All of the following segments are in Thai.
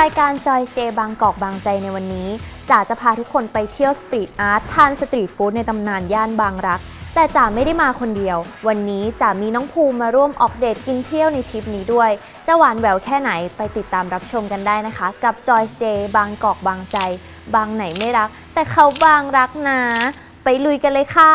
รายการจอยสเตย์บางกอกบางใจในวันนี้จ๋าจะพาทุกคนไปเที่ยวสตรีทอาร์ตทานสตรีทฟู้ดในตำนานย่านบางรัก แต่จ๋าไม่ได้มาคนเดียว วันนี้จ๋ามีน้องภูมิมาร่วมออกเดทกินเที่ยวในทริปนี้ด้วยจะหวานแหววแค่ไหนไปติดตามรับชมกันได้นะคะ กับจอยสเตย์บางกอกบางใจ บางไหนไม่รัก แต่เขาบางรักนะ ไปลุยกันเลยค่ะ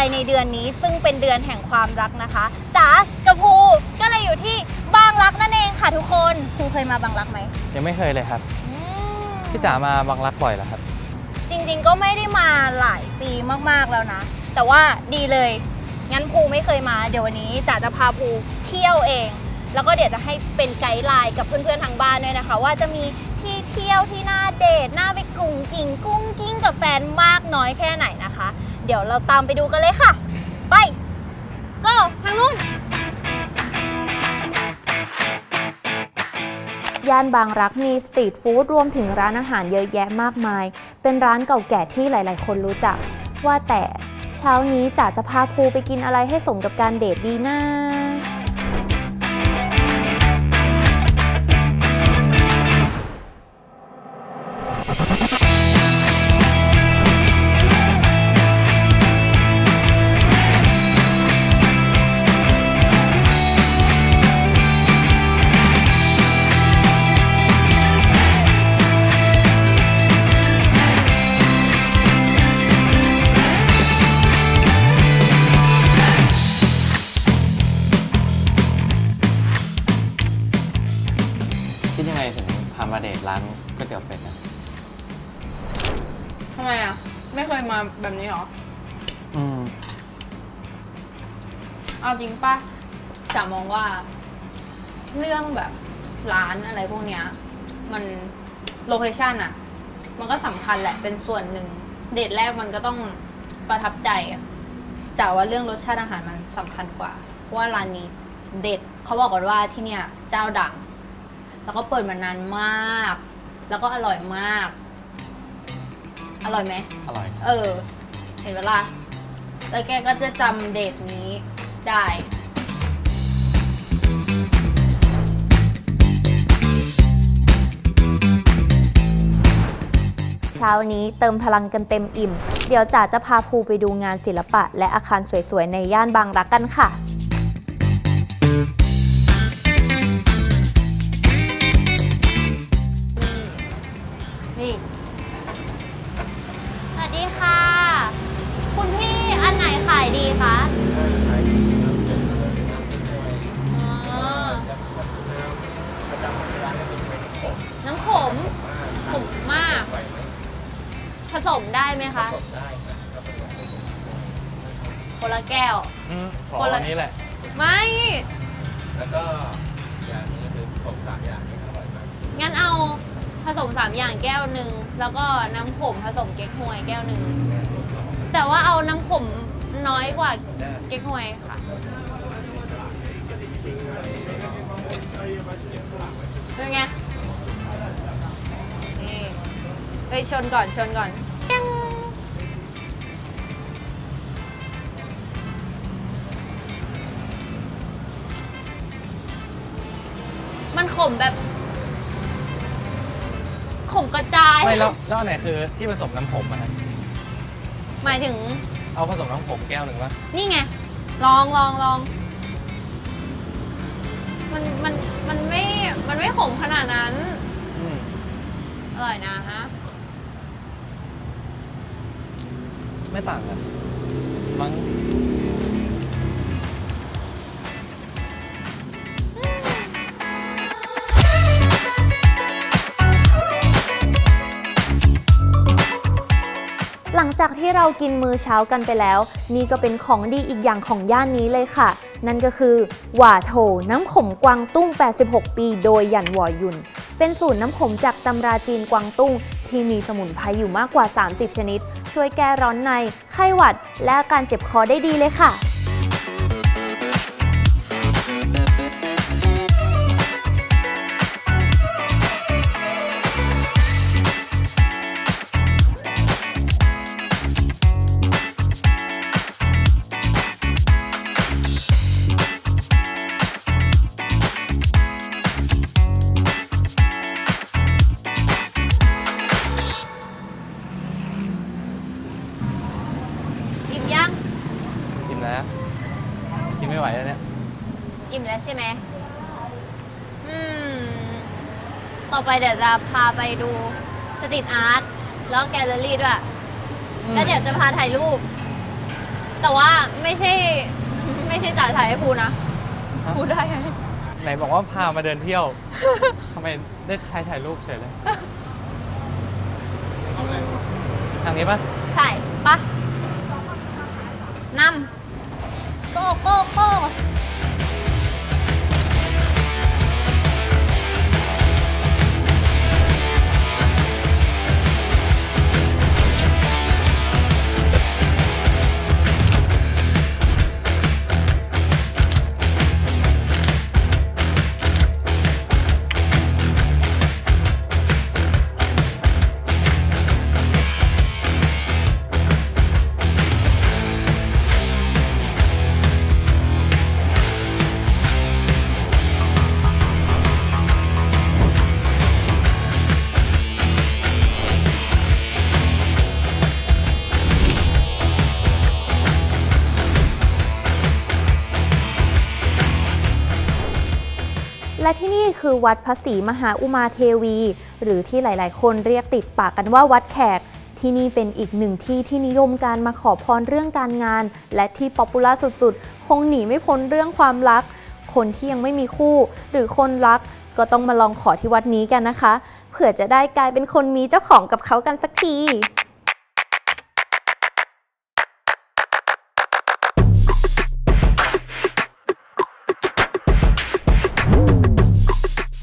ใจในเดือนนี้ ซึ่งเป็นเดือนแห่งความรักนะคะจ๋ากับภูก็เลยอยู่ที่บางรักนั่นเองค่ะทุกคนภูเคยมาบางรักไหมยังไม่เคยเลยครับอืม พี่จ๋ามาบางรักบ่อยเหรอครับ จริงๆ ก็ไม่ได้มาหลายปีมากๆแล้วนะ แต่ว่าดีเลย งั้นภูไม่เคยมา เดี๋ยววันนี้จ๋าจะพาภูเที่ยวเอง แล้วก็เดี๋ยวจะให้เป็นไกด์ไลน์กับเพื่อนๆ ทางบ้านด้วยนะคะ ว่าจะมีที่เที่ยวที่น่าเดทน่าไปกุ่งกิ่งกุ้งกิ้งกับแฟนมากน้อยแค่ไหนนะคะ เดี๋ยวเราตามไปดูกันเลยค่ะ ไปก็ทางนู้น ย่านบางรักมีสตรีทฟู้ดรวมถึงร้านอาหารเยอะแยะมากมาย เป็นร้านเก่าแก่ที่หลาย ๆ คนรู้จัก ว่าแต่เช้านี้จ๋าจะพาครูไปกินอะไรให้สมกับการเดทดีนะ เอาจริงป่ะจะมองว่า เรื่องแบบร้านอะไรพวกเนี้ย มันโลเคชันอะมันก็สำคัญแหละเป็นส่วนหนึ่ง เดทแรกมันก็ต้องประทับใจอะแต่ว่าเรื่องรสชาติอาหารมันสำคัญกว่า เพราะว่าร้านนี้เด็ดเขาบอกกันว่าที่เนี่ย เจ้าดัง แล้วก็เปิดมานานมาก แล้วก็อร่อยมาก อร่อยไหม อร่อย เออ เห็นเวลาแล้วแกก็จะจำเดทนี้ ได้ เช้านี้เติมพลังกันเต็มอิ่ม เดี๋ยวจ๋าจะพาภูไปดูงานศิลปะ และอาคารสวยๆ ในย่านบางรักกันค่ะ สมได้ไหมคะคนละแก้ว อืมขอคนละ อันนี้แหละ ไม่ แล้วก็อย่างนี้ก็คือผมสามอย่างนี้อร่อยมากงั้นเอาผสมสามอย่างแก้วหนึ่งแล้วก็น้ำขมผสมเก๊กฮวยแก้วหนึ่งแต่ว่าเอาน้ำขมน้อยกว่าเก๊กฮวยค่ะ เป็นไงนี่ไปชนก่อนชนก่อน มันขมแบบขมกระจายไม่แล้วแล้วอันไหนคือที่ผสมน้ำผมอะฮะหมายถึง เอาผสมน้ำผมแก้วหนึ่งวะนี่ไง ลองลองลอง มันมันมันไม่ มันไม่ขมขนาดนั้น อืมอร่อยนะฮะ ไม่ต่างกันมั้ง จากที่เรากินมื้อเช้ากันไปแล้ว นี่ก็เป็นของดีอีกอย่างของย่านนี้เลยค่ะ นั่นก็คือหว่าโถน้ำขมกวางตุ้ง 86 ปีโดยหยันหวอยุน เป็นสูตรน้ำขมจากตำราจีนกวางตุ้ง ที่มีสมุนไพรอยู่มากกว่า 30 ชนิด ช่วยแก้ร้อนใน ไข้หวัด และอาการเจ็บคอได้ดีเลยค่ะ อไปเดี๋ยวจะพาไปดูสตรีทอาร์ตแล้วก็แกลเลอรี่ด้วย แล้วเดี๋ยวจะพาถ่ายรูป แต่ว่าไม่ใช่ ไม่ใช่จ่าถ่ายให้ภูนะฮะภูได้ไหมไหนบอกว่าพามาเดินเที่ยวทำไมได้ใช้ถ่ายรูปเฉยเลยทางนี้ปะใช่ปะนำ คือวัดพระศรีมหาอุมาเทวี หรือที่หลาย ๆ คนเรียกติดปากกันว่าวัดแขก ที่นี่เป็นอีกหนึ่งที่ที่นิยมการมาขอพรเรื่องการงาน และที่ป๊อปปูล่าสุด ๆ คงหนีไม่พ้นเรื่องความรัก คนที่ยังไม่มีคู่ หรือคนรักก็ต้องมาลองขอที่วัดนี้กันนะคะ เผื่อจะได้กลายเป็นคนมีเจ้าของกับเขากันสักที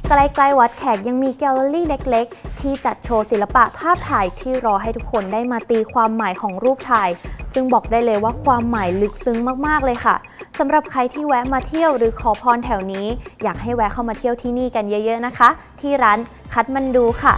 ใกล้ๆวัดแขกยังมีแกลเลอรี่เล็กๆ ที่จัดโชว์ศิลปะภาพถ่ายที่รอให้ทุกคนได้มาตีความหมายของรูปถ่าย ซึ่งบอกได้เลยว่าความหมายลึกซึ้งมากๆเลยค่ะสำหรับใครที่แวะมาเที่ยวหรือขอพรแถวนี้ อยากให้แวะเข้ามาเที่ยวที่นี่กันเยอะ ๆนะคะ ที่ร้านคัดมันดูค่ะ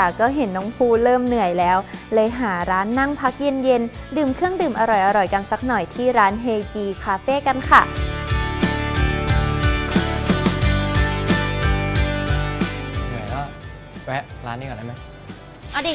จ๋าก็เห็นน้องภูเริ่มเหนื่อยแล้ว เลยหาร้านนั่งพักเย็นๆ ดื่มเครื่องดื่มอร่อยๆ กันสักหน่อยที่ร้านเฮจีคาเฟ่กันค่ะเหนื่อยแล้วแวะร้านนี้ก่อนได้ไหมเอาดิ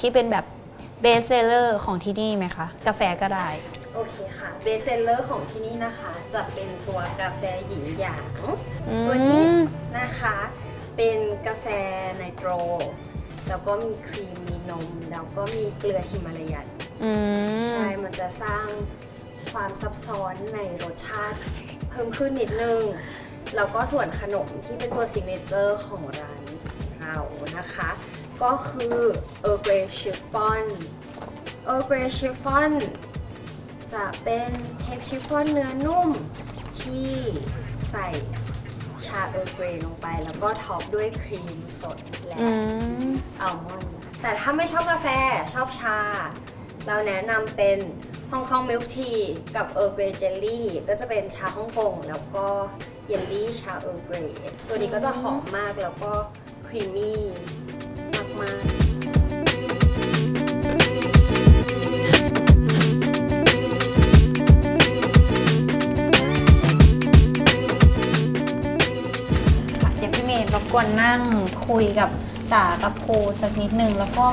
ที่เป็นแบบเบสเซลเลอร์ของที่นี่ไหมคะ กาแฟก็ได้ โอเคค่ะ เบสเซลเลอร์ของที่นี่นะคะ จะเป็นตัวกาแฟหญิงหยางตัวนี้นะคะ เป็นกาแฟไนโตร แล้วก็มีครีม มีนม แล้วก็มีเกลือฮิมาลายัน อืม ใช่ มันจะสร้างความซับซ้อนในรสชาติเพิ่มขึ้นนิดนึง แล้วก็ส่วนขนมที่เป็นตัวซิกเนเจอร์ของร้านเรานะคะ ก็คือเออร์เกรชิฟฟอนเออร์เกรชิฟฟอนจะเป็นเค้กชิฟฟ่อนเนื้อนุ่มที่ใส่ชาเออร์เกรลงไป แล้วก็ท็อปด้วยครีมสดและอัลมอนด์แต่ถ้าไม่ชอบกาแฟชอบชา เราแนะนำเป็นฮ่องกงมิลค์ทีกับเออร์เกรเจลลี่ก็จะเป็นชาฮ่องกงแล้วก็เยลลี่ชาเออร์เกรตัวนี้ก็จะหอมมากแล้วก็ครีมมี่ มากๆเดี๋ยวพี่เมย์รบกวนนั่งคุยกับจ๋ากับครูสักนิดนึงแล้วก็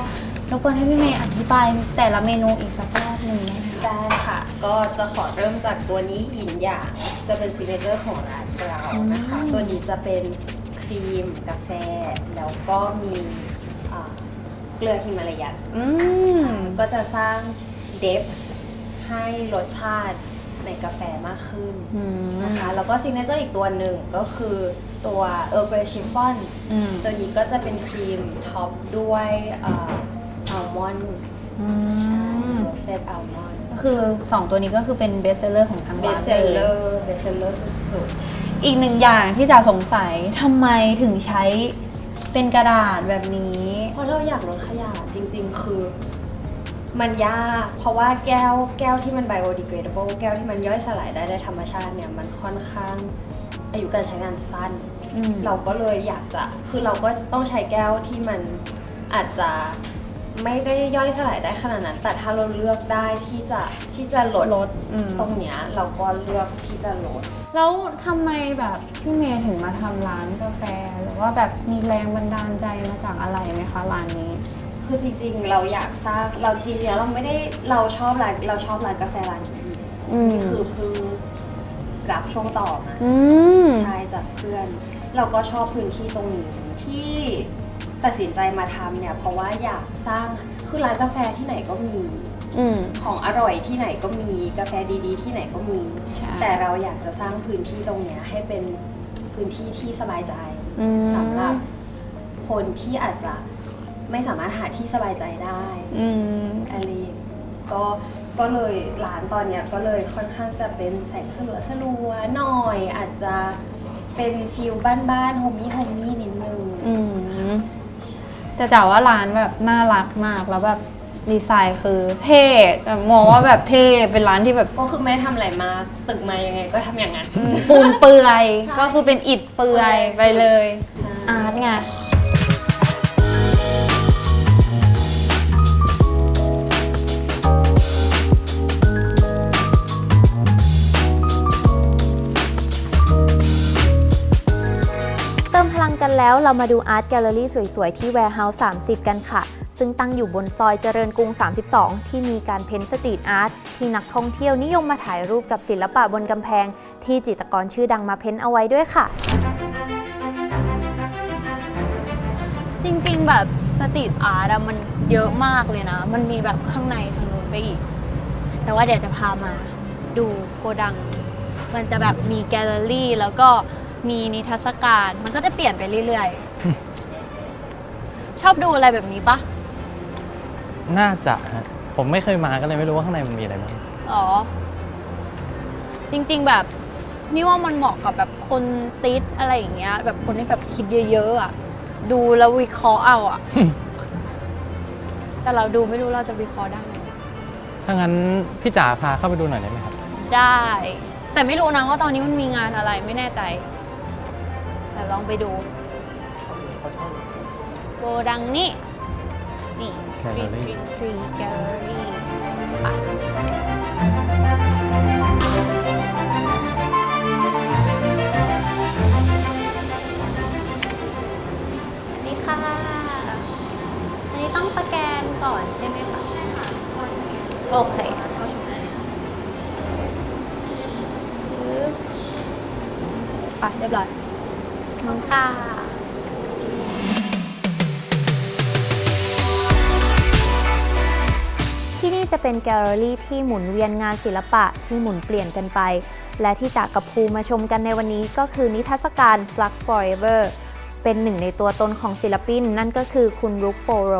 รบกวนให้พี่เมย์อธิบายแต่ละเมนูอีกสักรอบหนึ่งนะคะ ได้ค่ะ ก็จะขอเริ่มจากตัวนี้หยินหยางจะเป็นซิกเนเจอร์ของร้านเรานะคะตัวนี้จะเป็นครีมกาแฟ แล้วก็มีอ่า เกลือฮิมาลายันอืมก็จะสร้างเดฟให้รสชาติในกาแฟมากขึ้นอืมนะคะ แล้วก็ซิกเนเจอร์อีกตัวหนึ่งก็คือตัวเออร์เกรชิฟอนอืมตัวนี้ก็จะเป็นครีมท็อปด้วยอัลมอนด์อืมโรสเต็ดอัลมอนด์ก็คือ 2 ตัวนี้ก็คือเป็นเบสเซอร์ของทางเบร้าสนเซเลลเลยอร์เบสเซลเลอร์สุดอีกหนึ่งอย่างที่จ๋าสงสัยทำไมถึงใช้เป็นกระดาษแบบนี้ๆ เพราะเราอยากลดขยะจริง ๆ คือ มันยาก เพราะว่าแก้วแก้วที่มัน biodegradable แก้วที่มันย่อยสลายได้ในธรรมชาติเนี่ยมันค่อนข้างอายุการใช้งานสั้นอืมเราก็เลยอยากจะคือเราก็ต้องใช้แก้วที่มันอาจจะไม่ได้ย่อยสลายได้ขนาดนั้น แต่ถ้าเราเลือกได้ที่จะที่จะลดลดอืมตรงเนี้ยเราก็เลือกที่จะลด แล้วทำไมแบบพี่เมย์ถึงมาทำร้านกาแฟ หรือว่าแบบมีแรงบันดาลใจมาจากอะไรไหมคะร้านนี้ คือจริงๆ เราอยากทราบเราจริงๆเราไม่ได้เราชอบร้านเราชอบร้านกาแฟร้านนี้อยู่แล้วอืมนี่คือเพิ่งรับช่วงต่อมา อืม ใช่จากเพื่อนเราก็ชอบพื้นที่ตรงนี้ที่ตัดสินใจมาทำเนี่ยเพราะว่าอยากสร้างคือร้านกาแฟที่ไหนก็มีอืม ของอร่อยที่ไหนก็มีกาแฟดีๆ ที่ไหนก็มี ใช่แต่เราอยากจะสร้างพื้นที่ตรงเนี้ยให้เป็นพื้นที่ที่สบายใจอืม สำหรับคนที่อาจจะไม่สามารถหาที่สบายใจได้ อืม อะไรก็ก็เลยร้านตอนเนี้ยก็เลยค่อนข้างจะเป็นแสงสลัวสลัวๆหน่อย อาจจะเป็นฟิลบ้านๆโฮมี่โฮมี่นิดนึง อืมแต่จ๋าว่าร้านแบบน่ารักมากแล้วแบบ ดีไซน์คือเท่แต่มองว่าแบบเท่เป็นร้านที่แบบก็คือไม่ได้ทำอะไรมากตึกมายังไงก็ทำอย่างนั้น ปูนเปื่อยก็คือเป็นอิฐเปื่อยไปเลยใช่อาร์ตไงเติมพลังกันแล้วเรามาดูอาร์ตแกลเลอรี่สวยๆ ที่ Warehouse 30 กันค่ะ ซึ่งตั้งอยู่บนซอยเจริญกรุง 32 ที่มีการเพ้นท์สตรีทอาร์ตที่นักท่องเที่ยวนิยมมาถ่ายรูปกับศิลปะบนกำแพง ที่จิตรกรชื่อดังมาเพ้นท์เอาไว้ด้วยค่ะ จริงๆ แบบสตรีทอาร์ตอะมันเยอะมากเลยนะ มันมีแบบข้างในทางนู้นไปอีก แต่ว่าเดี๋ยวจะพามาดูโกดัง มันจะแบบมีแกลเลอรี่แล้วก็มีนิทรรศการ มันก็จะเปลี่ยนไปเรื่อยๆ ชอบดูอะไรแบบนี้ปะ น่าจะฮะผมไม่เคยมาก็เลยไม่รู้ว่าข้างในมันมีอะไรบ้าง อ๋อ จริง ๆ แบบนี่ว่ามันเหมาะกับแบบคนติดอะไรอย่างเงี้ย แบบคนที่แบบคิดเยอะๆอะดูแล้ววิเคราะห์เอาอะแต่เราดูไม่รู้เราจะวิเคราะห์ได้ไหมถ้างั้นพี่จ๋าพาเข้าไปดูหน่อยได้ไหมครับ ได้ แต่ไม่รู้นะว่าตอนนี้มันมีงานอะไรไม่แน่ใจ แต่ลองไปดู โกดังนี่นี่ Gallery. Treat, treat, treat gallery. เป็นแกลเลอรี่ที่หมุนเวียนงานศิลปะที่หมุนเปลี่ยนกันไป และที่จากกับภูมาชมกันในวันนี้ก็คือนิทรรศการ Flux Forever เป็นหนึ่งในตัวตนของศิลปิน นั่นก็คือคุณรุกโฟโร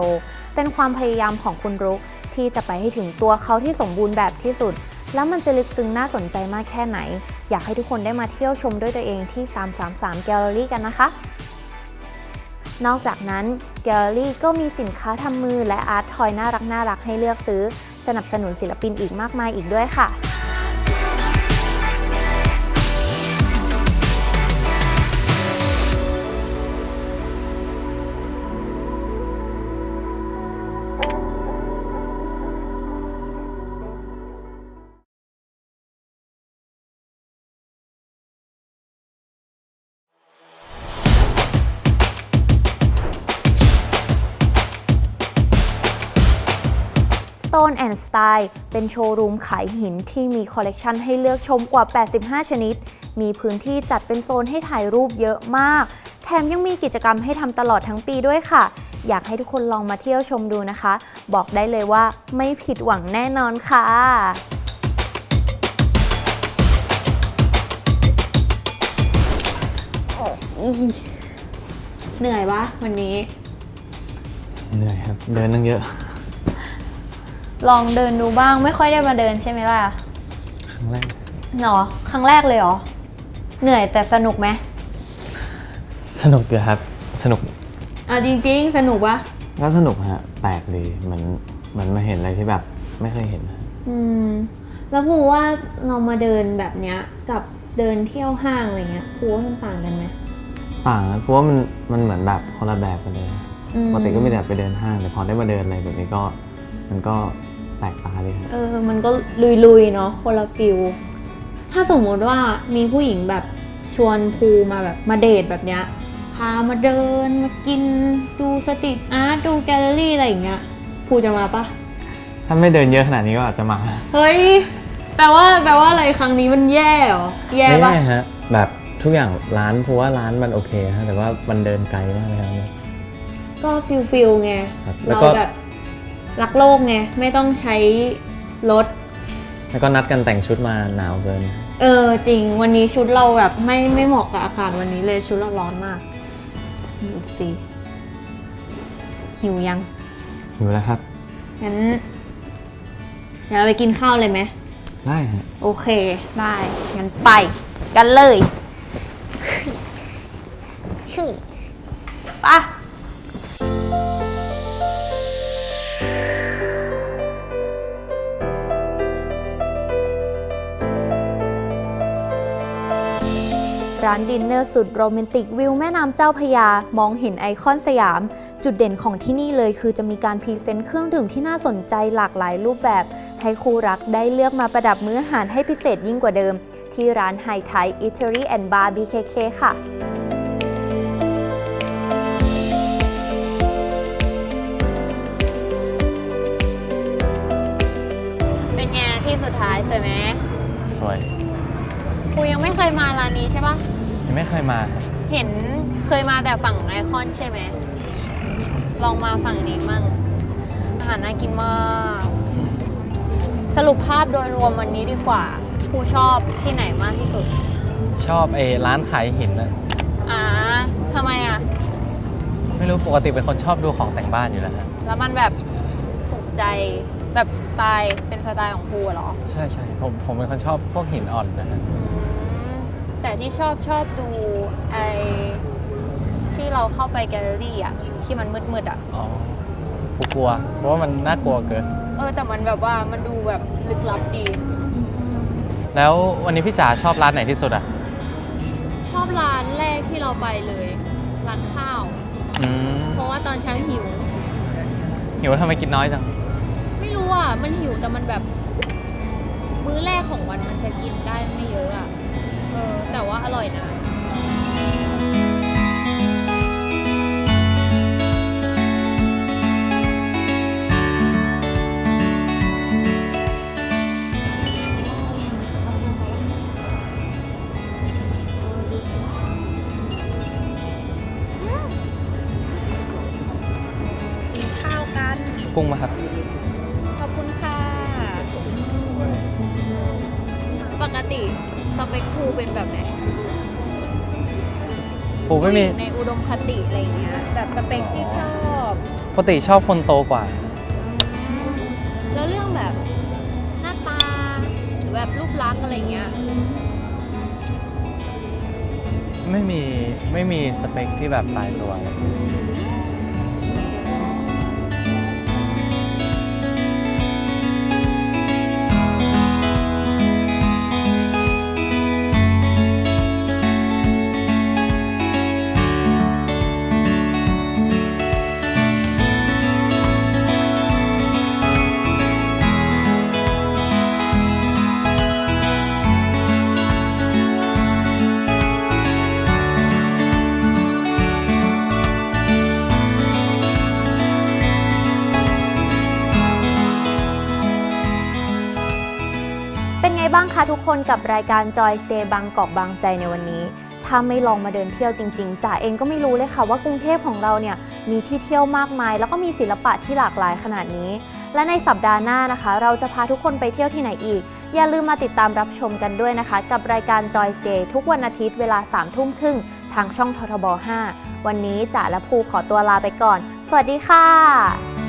เป็นความพยายามของคุณรุกที่จะไปให้ถึงตัวเขาที่สมบูรณ์แบบที่สุด แล้วมันจะลึกซึ้งน่าสนใจมากแค่ไหน อยากให้ทุกคนได้มาเที่ยวชมด้วยตัวเองที่ 333 แกลเลอรี่กันนะคะนอกจากนั้น แกลเลอรี่ก็มีสินค้าทำมือและอาร์ตทอยน่ารักน่ารักให้เลือกซื้อ สนับสนุนศิลปินอีกมากมายอีกด้วยค่ะ Stone and Style เป็นโชว์รูมขายหินที่มีคอลเลกชันให้เลือกชมกว่า 85 ชนิด มีพื้นที่จัดเป็นโซนให้ถ่ายรูปเยอะมาก แถมยังมีกิจกรรมให้ทำตลอดทั้งปีด้วยค่ะ อยากให้ทุกคนลองมาเที่ยวชมดูนะคะ บอกได้เลยว่าไม่ผิดหวังแน่นอนค่ะเหนื่อยปะวันนี้ เหนื่อยครับ เดินตั้งเยอะ ลองเดินดูบ้างไม่ค่อยได้มาเดินใช่ไหมล่ะครั้งแรกหรอครั้งแรกเลยเหรอ เหนื่อยแต่สนุกไหมสนุกอยู่ครับ สนุกอะจริง ๆ สนุกปะก็สนุกฮะแปลกดีเหมือนเหมือนมาเห็นอะไรที่แบบ ไม่เคยเห็นฮะอืม แล้วพูว่าเรามาเดินแบบเนี้ยกับเดินเที่ยวห้างอะไรเงี้ยพูว่ามันต่างกันไหมต่างนะเพราะว่ามันมันเหมือนแบบคนละแบบกันเลยอืมปกติก็มีแต่ไปเดินห้างแต่พอได้มาเดินอะไรแบบนี้ก็ มันก็ แปลกตาดีครับเออ มันก็ลุยๆเนาะคนละฟิลถ้าสมมติว่ามีผู้หญิงแบบชวนภูมาแบบมาเดทแบบเนี้ยพามาเดินมากินดูสตรีทอาร์ตดูแกลเลอรี่อะไรอย่างเงี้ยภูจะมาปะถ้าไม่เดินเยอะขนาดนี้ก็อาจจะมา เฮ้ยแปลว่าแปลว่าอะไรครั้งนี้มันแย่เหรอแย่ไม่ปะแน่ฮะ แบบทุกอย่างร้านเพราะว่าร้านมันโอเคฮะแต่ว่ามันเดินไกลมากเลยครับ ก็ฟิลฟิลไงครับแล้วเราก็ แบบ รักโลกไงไม่ต้องใช้รถ แล้วก็นัดกันแต่งชุดมาหนาวเกิน เออจริงวันนี้ชุดเราแบบไม่ไม่เหมาะกับอากาศวันนี้เลยชุดเราร้อนมากดูสิหิวยังหิวแล้วครับ งั้นเดี๋ยวเราไปกินข้าวเลยไหม ได้ฮะโอเค ได้ งั้นไปกันเลย ไป ร้านดินเนอร์สุดโรแมนติกวิวแม่น้ำเจ้าพระยา มองเห็นไอคอนสยาม จุดเด่นของที่นี่เลยคือจะมีการพรีเซนต์เครื่องดื่มที่น่าสนใจหลากหลายรูปแบบ ให้คู่รักได้เลือกมาประดับมื้ออาหารให้พิเศษยิ่งกว่าเดิม ที่ร้านไฮไทยอิตาลีแอนด์บาร์บีเคเคค่ะเป็นไงที่สุดท้ายสวยไหมสวย กูยังไม่เคยมาร้านนี้ใช่ปะยังไม่เคยมาครับเห็นเคยมาแต่ฝั่งไอคอนใช่ไหม ลองมาฝั่งนี้มั่ง อาหารน่ากินมาก สรุปภาพโดยรวมวันนี้ดีกว่าครูชอบที่ไหนมากที่สุด ชอบไอ้ร้านขายหินนะอ่าทำไมอะ ไม่รู้ปกติเป็นคนชอบดูของแต่งบ้านอยู่แล้วฮะแล้วมันแบบถูกใจแบบสไตล์เป็นสไตล์ของครูเหรอ ใช่ใช่ผมผมเป็นคนชอบพวกหินอ่อนนะฮะอืม แต่ที่ชอบชอบดูไอที่เราเข้าไปแกลเลอรี่อะที่มันมืดๆอะอ๋อกูกลัว เพราะว่ามันน่ากลัวเกิน เออแต่มันแบบว่ามันดูแบบลึกลับดี แล้ววันนี้พี่จ๋าชอบร้านไหนที่สุดอะ ชอบร้านแรกที่เราไปเลยร้านข้าว อืมเพราะว่าตอนเช้าหิว หิวทำไมกินน้อยจัง ไม่รู้อะมันหิวแต่มันแบบ มื้อแรกของวันมันจะกินได้ไม่เยอะอะเออ แต่ว่าอร่อยนะกินข้าวกันกุ้งมาครับ คทูเป็นแบบไหนปูไม่มีผู้หญิงในอุดมคติอะไรอย่างเงี้ยแบบสเปคที่ชอบปกติชอบคนโตกว่า อืมแล้วเรื่องแบบหน้าตา หรือแบบรูปลักษณ์อะไรเงี้ย ไม่มีไม่มีสเปคที่แบบตายตัวเลย กับรายการ Joy Stay บางกอกบางใจในวันนี้ ถ้าไม่ลองมาเดินเที่ยวจริงๆจ๋าเองก็ไม่รู้เลยค่ะว่ากรุงเทพของเราเนี่ยมีที่เที่ยวมากมาย แล้วก็มีศิลปะที่หลากหลายขนาดนี้ และในสัปดาห์หน้านะคะ เราจะพาทุกคนไปเที่ยวที่ไหนอีก อย่าลืมมาติดตามรับชมกันด้วยนะคะ กับรายการ Joy Stay ทุกวันอาทิตย์เวลา3ทุ่มครึ่งทางช่องททบ 5 วันนี้จ๋าและภูขอตัวลาไปก่อน สวัสดีค่ะ